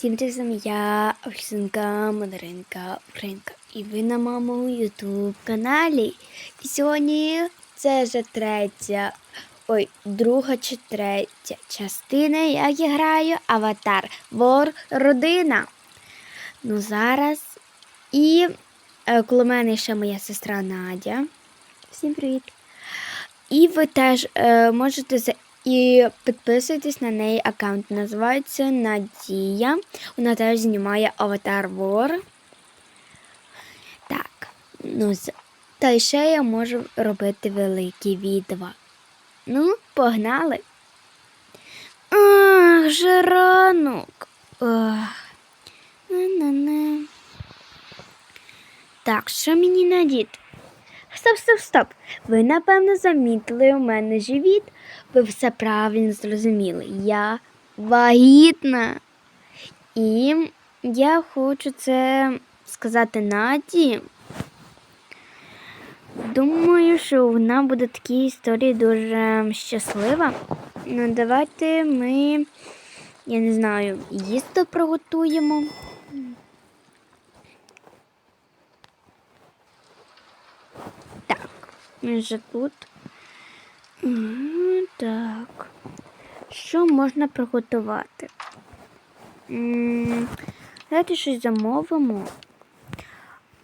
Всім привіт, я Оксанка Мандаринка Українка. І ви на моєму ютуб каналі. І сьогодні це вже третя, ой, друга чи третя частина, як я граю Аватар Вор Родина. Ну зараз. І е, коло мене ще моя сестра Надя. Всім привіт. І ви теж е, можете за і підписуйтесь на неї аккаунт. Називається Надія. Вона теж знімає Аватар War. Так. Ну, та ще я можу робити великі відео. Ну, погнали. Ах, вже ранок. Ах. На-на-на. Так, що мені надіти? Стоп, стоп, стоп. Ви, напевно, замітили у мене живіт. Ви все правильно зрозуміли. Я вагітна. І я хочу це сказати Наді. Думаю, що вона буде в такій історії дуже щаслива. Ну, давайте ми, я не знаю, їсти приготуємо. Ми вже тут. Так. Що можна приготувати? Давайте щось замовимо.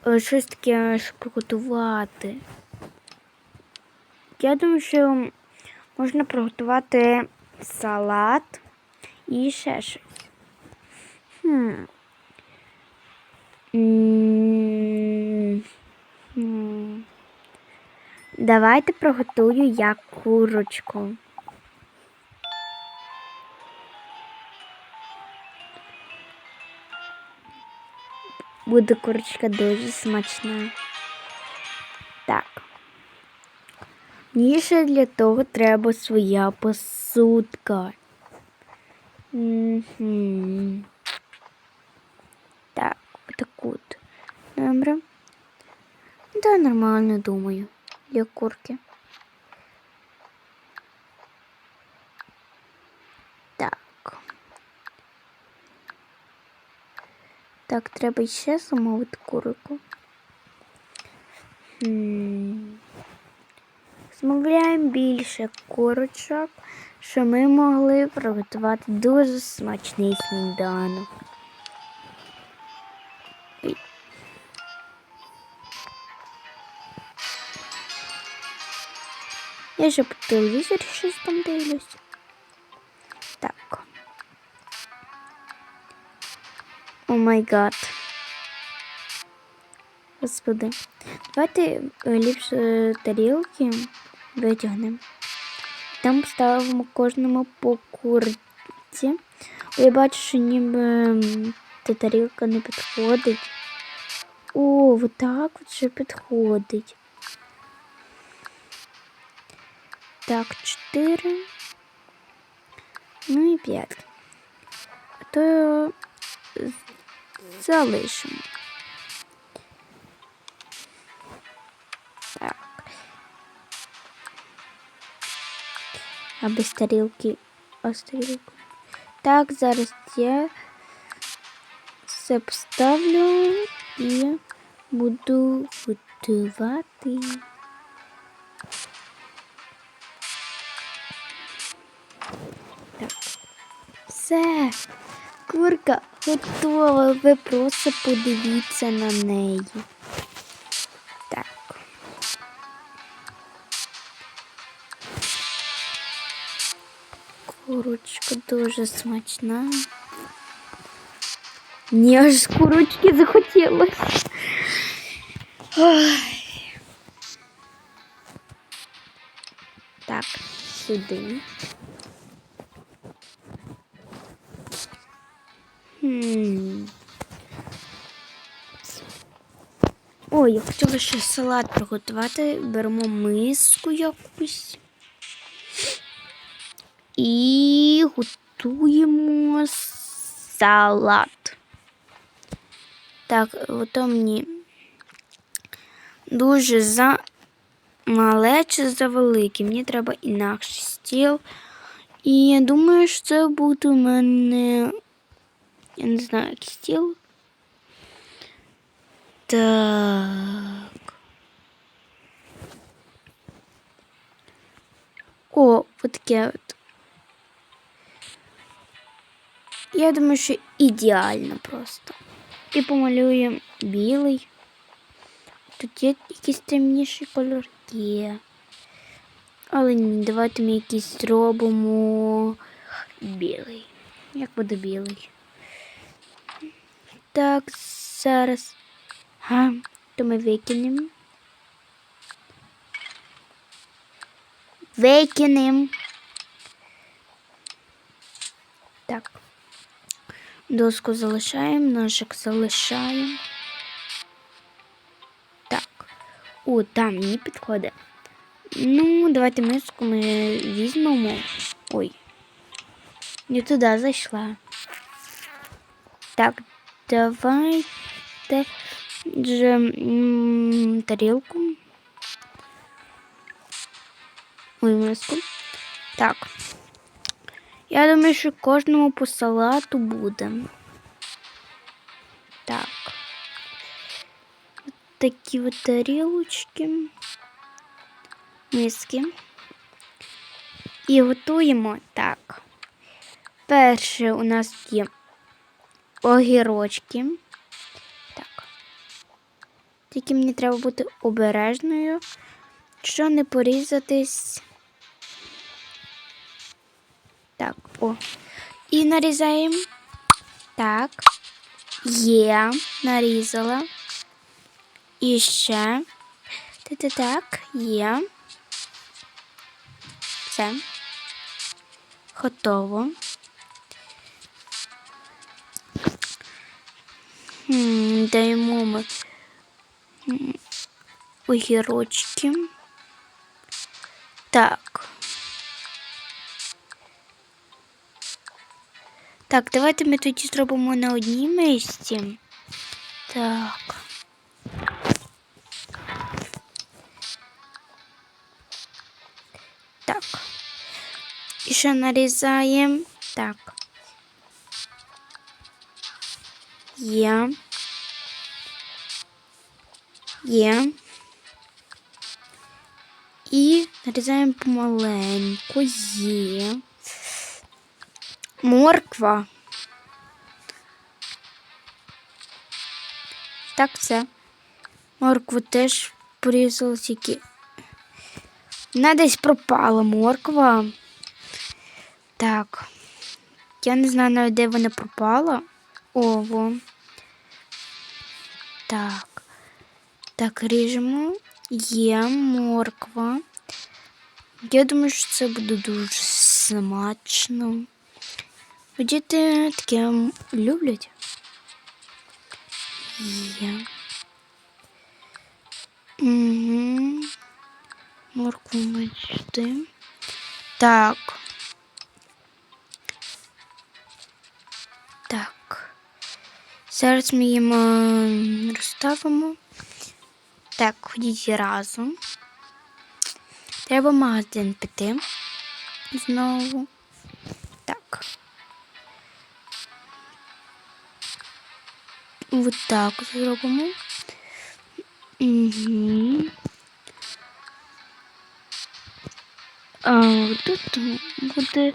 Е, Щось таке щоб приготувати. Я думаю, що можна приготувати салат і ще щось. Хм. М, хм. Давайте приготую я курочку. Буде курочка дуже смачна. Так. Мені ще для того треба своя посудка. Мгм. Так, отаку. от. Добре. Да, нормально думаю. Для курки. Так. Так, треба ще замовити курику. Хм. Замовляємо більше курочок, щоб ми могли приготувати дуже смачний сніданок. Я ще по телевізорі щось там дивлюсь. Так. О май гад. Господи. Давайте е, ліпше тарілки витягнемо. Там ставимо кожному по курці. Я бачу, що ніби та тарілка не підходить. О, вот так от вже підходить. Так, чотири. Ну і п'ять. А то з- залишимо. Так. А без тарілки. З. Так, зараз я все поставлю і буду готувати. Все. Курка готова. Ви просто подивіться на неї. Так. Курочка дуже смачна. Мені аж з курочки захотілося. Так, сюди. Хм. Ой, я хотіла ще салат приготувати. Беремо миску якусь. І готуємо салат. Так, ото мені дуже за мале чи за велике. Мені треба інакший стіл. І я думаю, що це буде у мене Я не знаю, як стіл. Так. О, от таке от. Я думаю, що ідеально просто. І помалюємо білий. Тут є якийсь темніший кольор? Є. Але ні, давайте ми якийсь зробимо білий. Як буде білий? Так, зараз. Га, то ми викинемо. Викинемо. Так. Доску залишаємо, ножик залишаємо. Так. О, там мені підходить. Ну, давайте миску ми візьмемо. Ой. Не туди зайшла. Так, давайте же тарілку. Ой, миску. Так. Я думаю, що кожному по салату буде. Так. Такі от тарілочки, миски. І готуємо так. Перше у нас є огірочки. Так. Тільки мені треба бути обережною, що не порізатись. Так, о. І нарізаємо. Так. Є, нарізала. І ще. Та-та так, є. Все. Готово. Даємо ми м, огірочки. Так. Так, давайте ми тоді зробимо на одній мисці. Так. Так. І ще нарізаємо. Так. Є. Є. І нарізаємо помаленьку. Є. Морква. Так, все. Моркву теж порізала тільки. Вона десь пропала морква. Так. Я не знаю навіть, де вона пропала. Ово. Так. Так, ріжемо. Є морква. Я думаю, що це буде дуже смачно. Бо Діти таке люблять. Є. Угу. Моркву ми сюди. Так. Так. Зараз ми їм розставимо. Так, ходіть разом. Треба магазин піти. Знову. Так. Вот так зробимо. Угу. А тут буде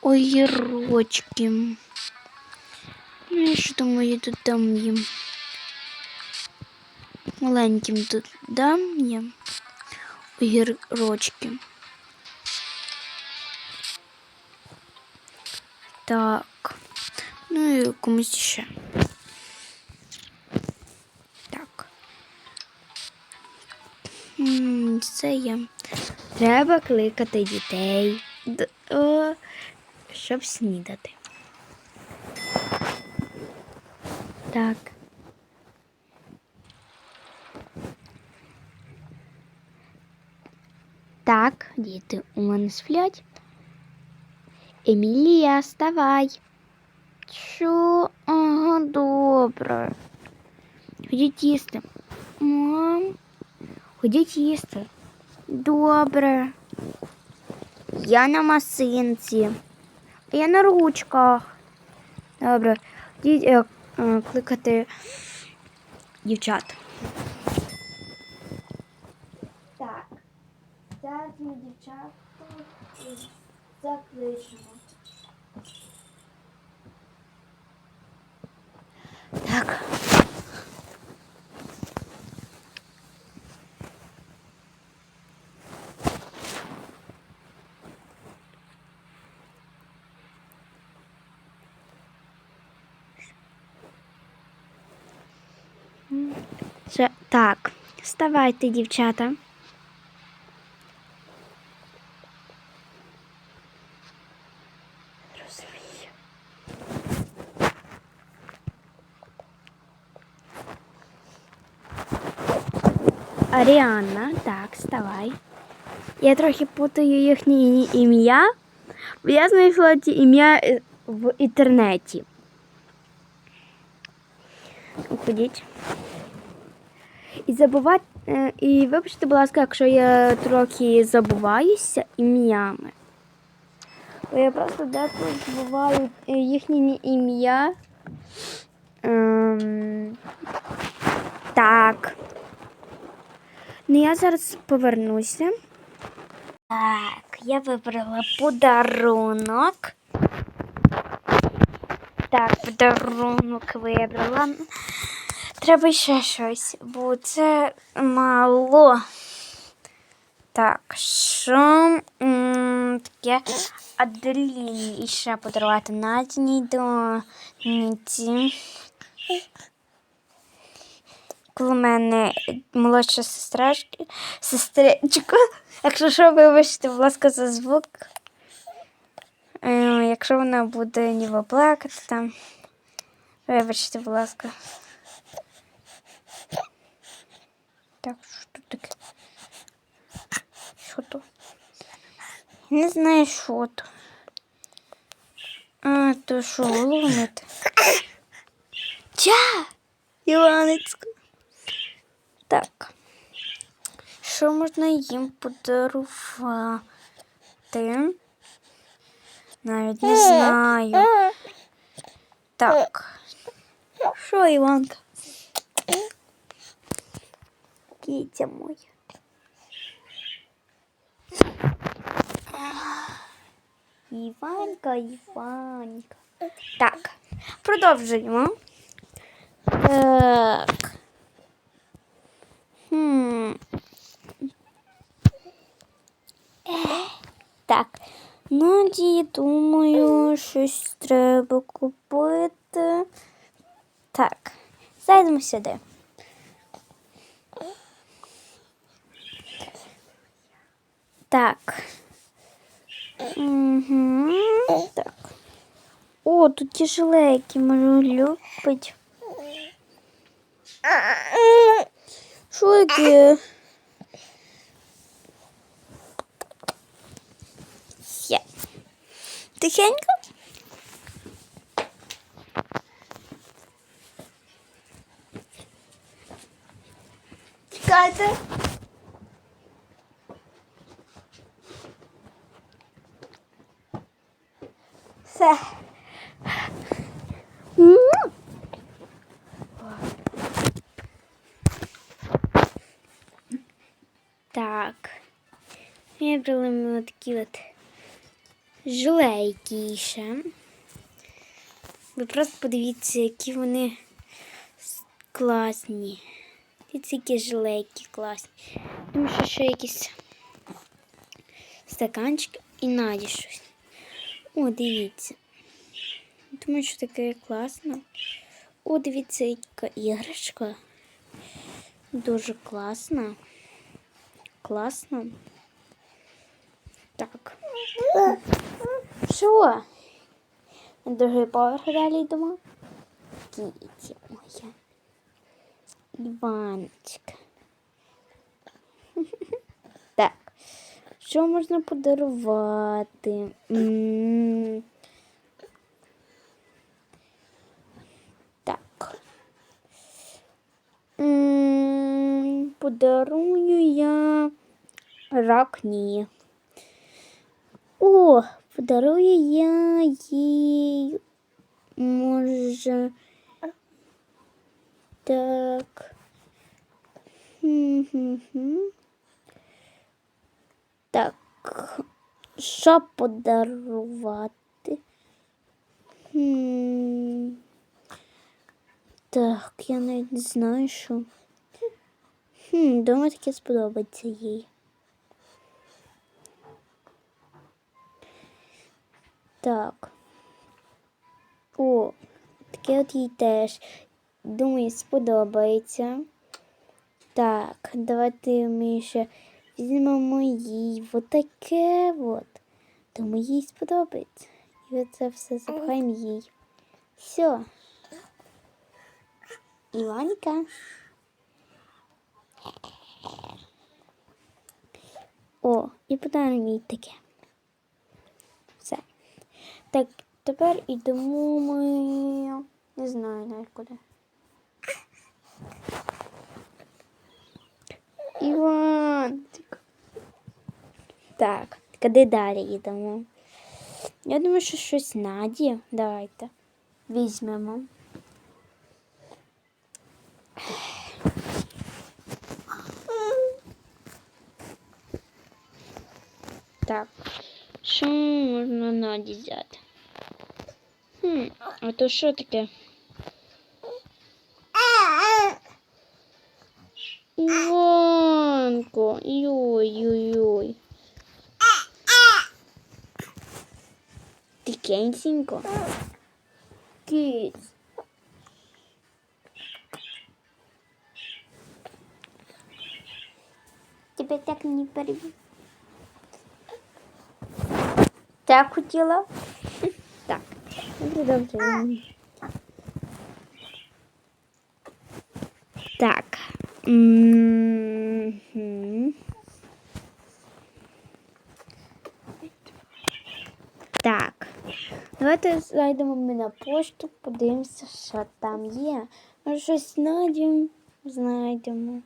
огірочки. Я що думаю, я тут дам їм. Маленьким тут дам їм огірочки. Так. Ну і комусь ще. Так. Це є. Треба кликати дітей, о, щоб снідати. Так. Так, діти у мене сплять. Емілія, вставай. Що? Ага, добре. Ходіть їсти. Мам, ходіть їсти. Добре. Я на масинці. А я на ручках. Добре. ді- е, е, кликати дівчат. Це, так, вставайте, дівчата. Розумію. Аріанна, так, вставай. Я трохи путаю їхнє ім'я, бо я знайшла ті ім'я е, в інтернеті. Ходіть. І забувати, е, і вибачте, будь ласка, якщо я трохи забуваюся ім'ями. Бо я просто деколи забуваю е, їхнє ім'я. Ем, так. Ну, я зараз повернуся. Так, я вибрала подарунок. Так, подарунок вибрала. Треба ще щось, бо це мало. Так, що таке Аделіні ще подарувати Надіні до Ніці. Коли мене молодша сестричка, сестричка, якщо що, вибачте, будь ласка, за звук. Е, якщо вона буде ніби плакати там, вибачте, будь ласка. Так, що тут таке? Що то? Не знаю, що то. А, то що, лунет? Ча! Іванецька. Так. Що можна їм подарувати? Навіть не знаю. Так. Що, Іванка? Кітя моя. Іванка, Іванка. Так, продовжуємо. Так. Хм. Так. Наді, думаю, щось треба купити. Так, зайдемо сюди. Так. Угу. Так. О, тут ті жилейки можу любить. Що таке? Є. Тихенько? Чекайте. Все. Так. Вибрали ми такі от жилейки ще. Ви просто подивіться, які вони класні. Дивіться, які жилейки класні. Думаю, що ще якісь стаканчики і наді щось. О, дивіться. Думаю, що таке класно. О, дивіться, яка іграшка. Дуже класна. Класно. Так. Що? На другий поверх далі йдемо? Кіті моя. Іваночка. Так. Що можна подарувати? М, Так. М, Подарую я ракні. О, подарую я їй Може. Так. Так. Що подарувати? Так, я не знаю, що. Хм, думаю, таке сподобається їй. Так. О, таке от їй теж. Думаю, сподобається. Так, давайте ми ще візьмемо їй отаке от. Думаю, їй сподобається. І оце все запхаємо їй. Все. Іванка. О, і подаримо їй таке. Так, тепер ідемо ми. Не знаю навіть куди. Іван. Так, куди далі йдемо? Я думаю, що щось Наді. Давайте. Візьмемо. а то що таке? Іванко, йой-йой-йой. Тихенько. Кіс. Тебе так не перебив. Так хотіла? Добре. Так. Мгм. Так. Давайте зайдемо ми на пошту, подивимося, що там є. Може, щось знайдемо, знайдемо.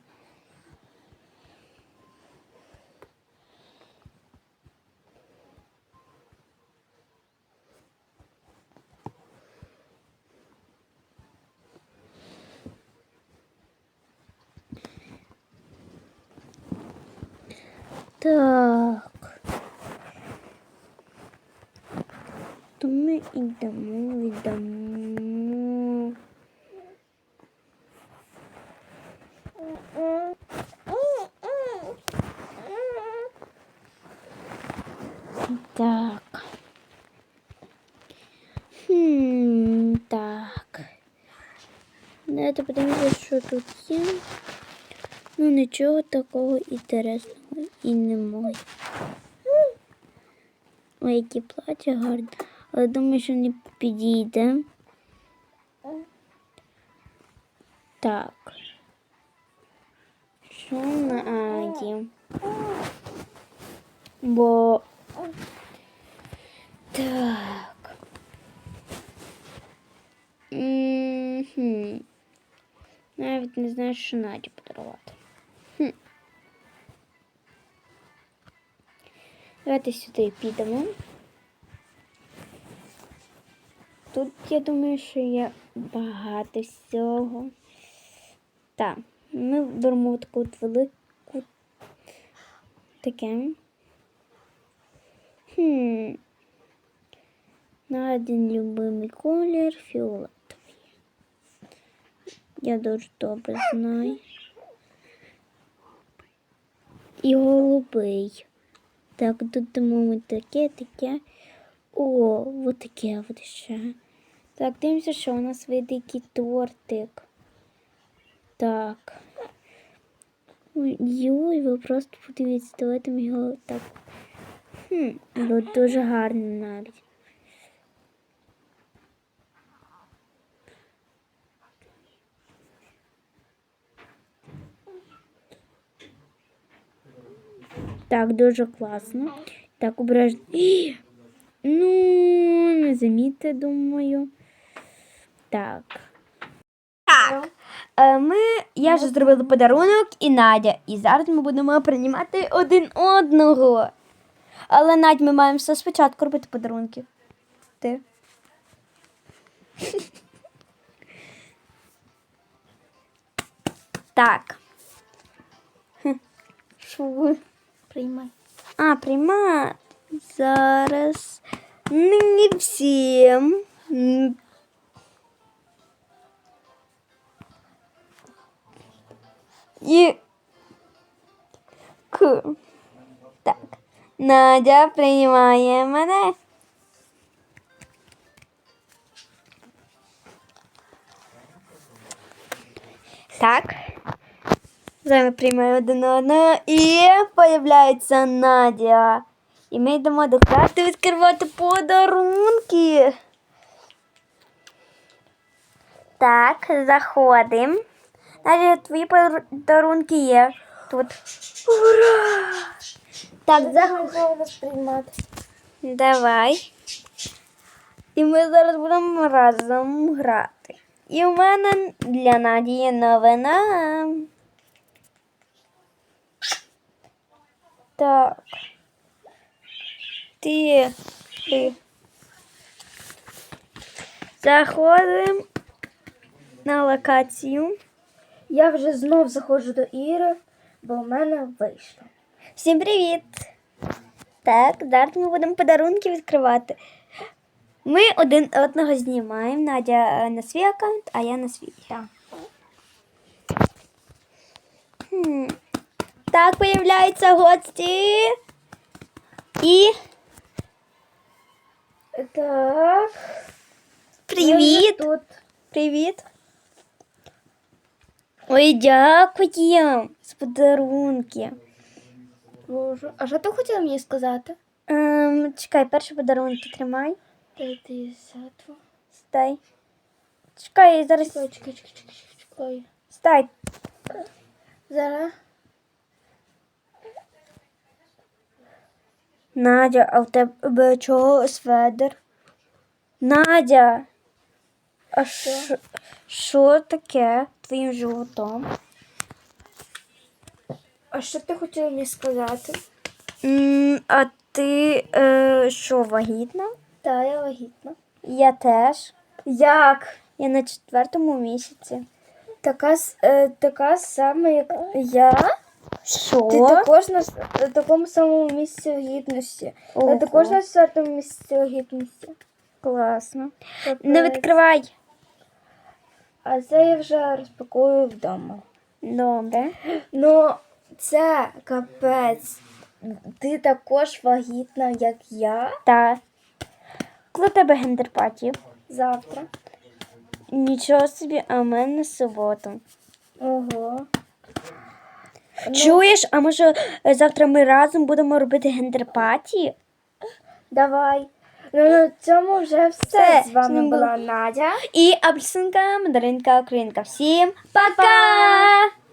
Так. То ми йдемо, йдемо. Так. Хм, так. Давайте подивимося, що тут є. Ну, нічого такого інтересного І немає. Ой, які плаття гарні. Але думаю, що не підійде. Так. Що на Аді? Бо. Так. Мгм. Навіть не знаю, що Наді подарувати. Давайте сюди підемо. Тут я думаю, що є багато всього. Так, ми беремо таку от велику таке. Хм. На один любимий колір фіолетовий. Я дуже добре знаю. І голубий. Так, тут дамо ми таке, таке. О, вот таке от ще. Так, дивимося, що у нас вийде який тортик. Так. Ой, Йой, ви просто подивіться, давайте ми його так. Хм, Але дуже гарно навіть. Так, дуже класно. Так, обережно. Ну, не замітьте, думаю. Так. Так. Е, Ми, я вже зробила подарунок і Надя. І зараз ми будемо приймати один одного. Але Надь, ми маємо все спочатку робити подарунки. Ти. Так. Що ви? Приймай. А, прийма зараз. Не всім. І. К. Так. Надя приймає мене. Так. З вами приймаю один одного. І появляється Надя. І ми йдемо до хати відкривати подарунки. Так, заходимо. Надя, твої подарунки є тут. Ура! Так, заходимо. Давай. І ми зараз будемо разом грати. І у мене для Надії новина. Так. Ти. Заходимо на локацію. Я вже знов заходжу до Іри, бо в мене вийшло. Всім привіт! Так, зараз ми будемо подарунки відкривати. Ми один одного знімаємо. Надя е, на свій аккаунт, а я на свій. Так. Так, появляються гості. І Так. привіт! Тут. Привіт! Ой, дякую за подарунки. Боже. А що ти хотіла мені сказати? Ем, чекай, перші подарунки тримай. П'ятдесят. Стай. Чекай, зараз. Чекай, чекай, чекай, чекай, чекай. Стай. Зараз. Надя, а в тебе чого сведер? Надя. А що, що таке твоїм животом? А що ти хотіла мені сказати? М, а ти е, що, вагітна? Та, я вагітна. Я теж. Як? Я на четвертому місяці. Така, с- е, така сама, як я. Що? Ти також на такому самому місці вагітності. Ого. Я також на четвертому місці вагітності. Класно. Капець. Не відкривай. А це я вже розпакую вдома. Добре. Ну, це капець. Ти також вагітна, як я. Так. Коли тебе гендерпатії? Завтра. Нічого собі, а в мене суботу. Ого. Чуєш, а може е, завтра ми разом будемо робити гендерпатії? Давай. Ну, на цьому вже все. Все, З вами була Надя. І апельсинка, мандаринка, українка. Всім пока!